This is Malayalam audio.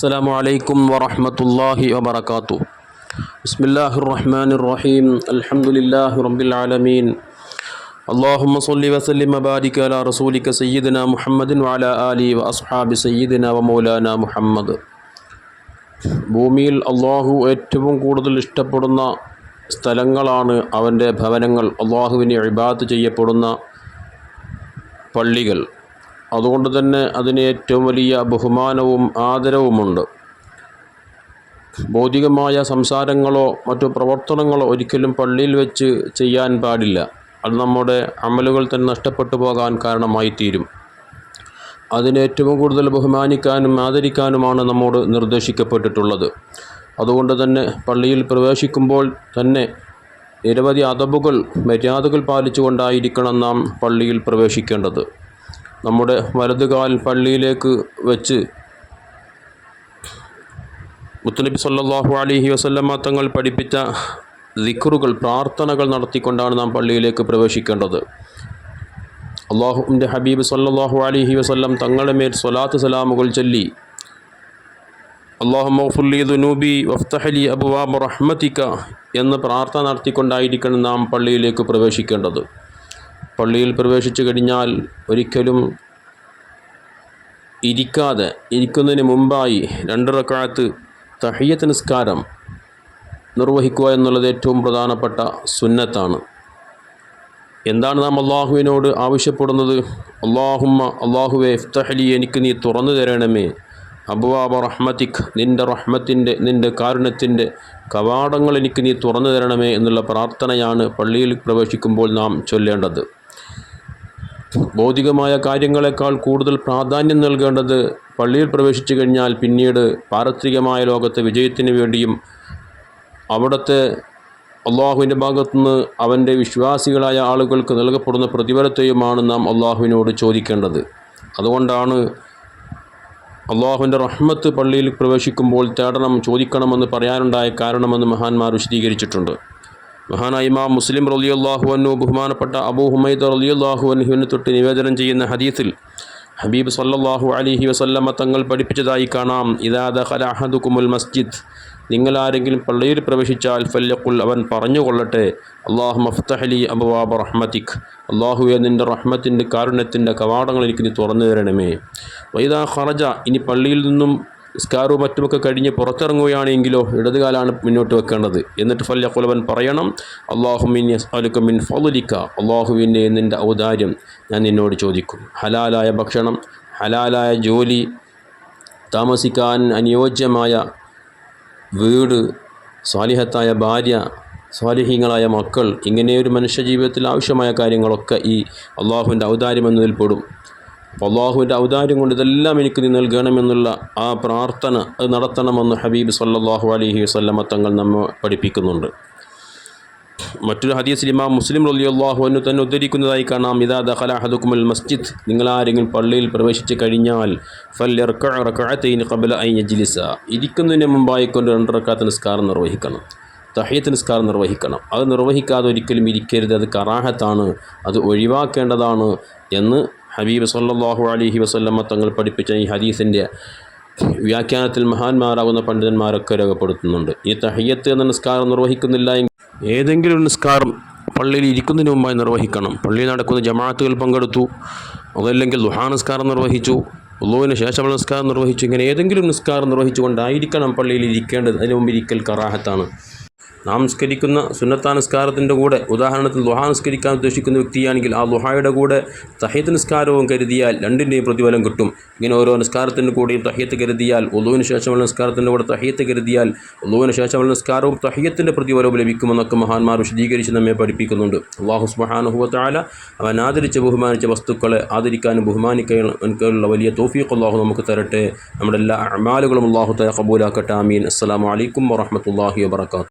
السلام عليكم ورحمة الله وبركاته بسم الله الرحمن الرحيم الحمد لله رب العالمين اللهم صل وسلم وبارك على رسولك سيدنا محمد وعلى آله وأصحاب سيدنا ومولانا محمد ഭൂമിയിൽ അള്ളാഹു ഏറ്റവും കൂടുതൽ ഇഷ്ടപ്പെടുന്ന സ്ഥലങ്ങളാണ് അവൻ്റെ ഭവനങ്ങൾ അള്ളാഹുവിനെ ഇബാത്ത് ചെയ്യപ്പെടുന്ന പള്ളികൾ അതുകൊണ്ട് തന്നെ അതിന് ഏറ്റവും വലിയ ബഹുമാനവും ആദരവുമുണ്ട്. ഭൗതികമായ സംസാരങ്ങളോ മറ്റു പ്രവർത്തനങ്ങളോ ഒരിക്കലും പള്ളിയിൽ വെച്ച് ചെയ്യാൻ പാടില്ല. അത് നമ്മുടെ അമലുകൾ തന്നെ നഷ്ടപ്പെട്ടു പോകാൻ കാരണമായി തീരും അതിന് ഏറ്റവും കൂടുതൽ ബഹുമാനിക്കാനും ആദരിക്കാനുമാണ് നമ്മോട് നിർദ്ദേശിക്കപ്പെട്ടിട്ടുള്ളത്. അതുകൊണ്ട് തന്നെ പള്ളിയിൽ പ്രവേശിക്കുമ്പോൾ തന്നെ നിരവധി അതബുകൾ മര്യാദകൾ പാലിച്ചുകൊണ്ടായിരിക്കണം നാം പള്ളിയിൽ പ്രവേശിക്കേണ്ടത്. നമ്മുടെ വലതുകാൽ പള്ളിയിലേക്ക് വെച്ച് മുത്തനബി സല്ലാഹു അലൈഹി വസല്ലമ്മ തങ്ങൾ പഠിപ്പിച്ച ദിക്റുകൾ പ്രാർത്ഥനകൾ നടത്തിക്കൊണ്ടാണ് നാം പള്ളിയിലേക്ക് പ്രവേശിക്കേണ്ടത്. അള്ളാഹുവിന്റെ ഹബീബ് സല്ലാഹു അലൈഹി വസല്ലം തങ്ങളുടെ മേൽ സ്വലാത്ത് സലാമുകൾ ചൊല്ലി അള്ളാഹു മൗഫുല്ലി ദുനൂബി വഫ്തഹലി അബുവാബ് റഹ്മത്തിക്ക എന്ന് പ്രാർത്ഥന നടത്തിക്കൊണ്ടായിരിക്കണം നാം പള്ളിയിലേക്ക് പ്രവേശിക്കേണ്ടത്. പള്ളിയിൽ പ്രവേശിച്ചു കഴിഞ്ഞാൽ ഒരിക്കലും ഇരിക്കാതെ ഇരിക്കുന്നതിന് മുമ്പായി രണ്ടിറക്കാലത്ത് തഹയ്യത്ത് നിസ്കാരം നിർവഹിക്കുക എന്നുള്ളത് ഏറ്റവും പ്രധാനപ്പെട്ട സുന്നത്താണ്. എന്താണ് നാം അള്ളാഹുവിനോട് ആവശ്യപ്പെടുന്നത്? അള്ളാഹുമ്മ അള്ളാഹുവെ ഇഫ്തഹലി എനിക്ക് നീ തുറന്നു തരണമേ. അബുവാബ റഹ്മത്തിഖ് നിന്റെ റഹ്മത്തിന്റെ നിന്റെ കാരുണ്യത്തിന്റെ കവാടങ്ങൾ എനിക്ക് നീ തുറന്നു തരണമേ എന്നുള്ള പ്രാർത്ഥനയാണ് പള്ളിയിൽ പ്രവേശിക്കുമ്പോൾ നാം ചൊല്ലേണ്ടത്. ഭൗതികമായ കാര്യങ്ങളെക്കാൾ കൂടുതൽ പ്രാധാന്യം നൽകേണ്ടത് പള്ളിയിൽ പ്രവേശിച്ചു കഴിഞ്ഞാൽ പിന്നീട് പാരത്രികമായ ലോകത്തെ വിജയത്തിന് വേണ്ടിയും അവിടുത്തെ അള്ളാഹുവിന്റെ ഭാഗത്തുനിന്ന് അവന്റെ വിശ്വാസികളായ ആളുകൾക്ക് നൽകപ്പെടുന്ന പ്രതിഫലത്തെയുമാണ് നാം അള്ളാഹുവിനോട് ചോദിക്കേണ്ടത്. അതുകൊണ്ടാണ് അള്ളാഹുവിന്റെ റഹ്മത്ത് പള്ളിയിൽ പ്രവേശിക്കുമ്പോൾ തേടണം ചോദിക്കണമെന്ന് പറയാനുണ്ടായ കാരണമെന്ന് മഹാന്മാർ വിശദീകരിച്ചിട്ടുണ്ട്. മഹാനായ ഇമാം മുസ്ലിം റലിയുല്ലാഹു അന്നു ബഹുമാനപ്പെട്ട അബൂ ഹുമൈദ് റലിയുല്ലാഹു അന്നുവിനെ തൊട്ട് നിവേദനം ചെയ്യുന്ന ഹദീസിൽ ഹബീബ് സല്ലാഹു അലിഹി വസല്ലമ തങ്ങൾ പഠിപ്പിച്ചതായി കാണാം. ഇദാദ കുമുൽ മസ്ജിദ്. നിങ്ങൾ ആരെങ്കിലും പള്ളിയിൽ പ്രവേശിച്ചാൽ ഫല്യക്കുൽ അവൻ പറഞ്ഞുകൊള്ളട്ടെ. അള്ളാഹു മഫ്തഹലി അബുവാബ് റഹ്മത്തിക് അള്ളാഹുവെ നിന്റെ റഹ്മത്തിന്റെ കാരുണ്യത്തിന്റെ കവാടങ്ങൾ എനിക്ക് നീ തുറന്നു തരണമേ. വൈദാ ഖറജ. ഇനി പള്ളിയിൽ നിന്നും സ്കാറും മറ്റുമൊക്കെ കഴിഞ്ഞ് പുറത്തിറങ്ങുകയാണെങ്കിലോ ഇടതുകാലാണ് മുന്നോട്ട് വെക്കേണ്ടത്. എന്നിട്ട് ഫല്യക്കുലവൻ പറയണം അള്ളാഹു മിൻ അലുക്ക മിൻ ഫലുലിക്ക അള്ളാഹുവിന്റെ നിന്റെ ഔദാര്യം ഞാൻ നിന്നോട് ചോദിക്കും. ഹലാലായ ഭക്ഷണം ഹലാലായ ജോലി താമസിക്കാൻ അനുയോജ്യമായ വീട് സ്വാലിഹത്തായ ഭാര്യ സ്വാലിഹീങ്ങളായ മക്കൾ ഇങ്ങനെ ഒരു മനുഷ്യ ജീവിതത്തിൽ ആവശ്യമായ കാര്യങ്ങളൊക്കെ ഈ അള്ളാഹുവിന്റെ ഔദാര്യം എന്നതിൽ പെടും. അള്ളാഹുവിന്റെ ഔദാര്യം കൊണ്ട് ഇതെല്ലാം എനിക്ക് നീ നൽകണമെന്നുള്ള ആ പ്രാർത്ഥന അത് നടത്തണമെന്ന് ഹബീബ് സല്ലാഹു അലഹി വസ്ലമ തങ്ങൾ നമ്മെ പഠിപ്പിക്കുന്നുണ്ട്. മറ്റൊരു ഹദീസിൽ ഇമാം മുസ്ലിം റലി അള്ളാഹുവിന് തന്നെ ഉദ്ധരിക്കുന്നതായി കാണാം. ഇതാ ദഹല ഹദുക്കുമൽ മസ്ജിദ്. നിങ്ങളാരെങ്കിലും പള്ളിയിൽ പ്രവേശിച്ച് കഴിഞ്ഞാൽ ഫല്ലിസ ഇരിക്കുന്നതിന് മുമ്പായി കൊണ്ട് രണ്ട് റക്കാത്ത് നിസ്കാരം നിർവഹിക്കണം. തഹയ്യത്ത് നിസ്കാരം നിർവഹിക്കണം. അത് നിർവഹിക്കാതെ ഒരിക്കലും ഇരിക്കരുത്. അത് കറാഹത്താണ്. അത് ഒഴിവാക്കേണ്ടതാണ് എന്ന് ഹബീബ് സല്ലാഹു അലഹി വസ്ല്ലമ്മ തങ്ങൾ പഠിപ്പിച്ച ഈ ഹദീസിന്റെ വ്യാഖ്യാനത്തിൽ മഹാന്മാരാകുന്ന പണ്ഡിതന്മാരൊക്കെ രേഖപ്പെടുത്തുന്നുണ്ട്. ഈ തഹയ്യത്ത് എന്ന നിസ്കാരം നിർവഹിക്കുന്നില്ല ഏതെങ്കിലും നിസ്കാരം പള്ളിയിൽ ഇരിക്കുന്നതിന് മുമ്പായി നിർവഹിക്കണം. പള്ളിയിൽ നടക്കുന്ന ജമാഅത്തുകൾ പങ്കെടുത്തു. അതല്ലെങ്കിൽ ദുഹാ നിസ്കാരം നിർവഹിച്ചു. ഉള്ളുവിന് ശേഷമുള്ള നിസ്കാരം നിർവഹിച്ചു. ഇങ്ങനെ ഏതെങ്കിലും നിസ്കാരം നിർവഹിച്ചുകൊണ്ടായിരിക്കണം പള്ളിയിൽ ഇരിക്കേണ്ടത്. അതിന് മുമ്പ് ഇരിക്കൽ കറാഹത്താണ്. നാം നിസ്കരിക്കുന്ന സുന്നത്താ നിസ്കാരത്തിന്റെ കൂടെ ഉദാഹരണത്തിൽ ലുഹ നിസ്കരിക്കാൻ ഉദ്ദേശിക്കുന്ന വ്യക്തിയാണെങ്കിൽ ആ ദുഹായുടെ കൂടെ തഹ്യത്ത് നിസ്കാരവും കരുതിയാൽ രണ്ടിന്റെയും പ്രതിഫലം കിട്ടും. ഇങ്ങനെ ഓരോ നിസ്കാരത്തിന്റെ കൂടെയും തഹ്യത്ത് കരുതിയാൽ ഒതുവിന് ശേഷമുള്ള നിസ്കാരത്തിന്റെ കൂടെ തഹ്യത്ത് കരുതിയാൽ ഒതുവിന് ശേഷമുള്ള നിസ്കാരവും തഹ്യത്തിന്റെ പ്രതിഫലവും ലഭിക്കുമെന്നൊക്കെ മഹാന്മാർ വിശദീകരിച്ച് നമ്മെ പഠിപ്പിക്കുന്നുണ്ട്. അള്ളാഹു സുബഹാനുഹുവത്താല അവൻ ആദരിച്ച് ബഹുമാനിച്ച വസ്തുക്കളെ ആദരിക്കാനും ബഹുമാനിക്കാനുള്ള വലിയ തോഫീഖ് അള്ളാഹു നമുക്ക് തരട്ടെ. നമ്മുടെ എല്ലാ അമാലുകളും അള്ളാഹു തല കബൂലാക്കട്ടെ ആമീൻ. അസ്സാം വലൈക്കും വറഹമത്തല്ലാഹി വാത്തു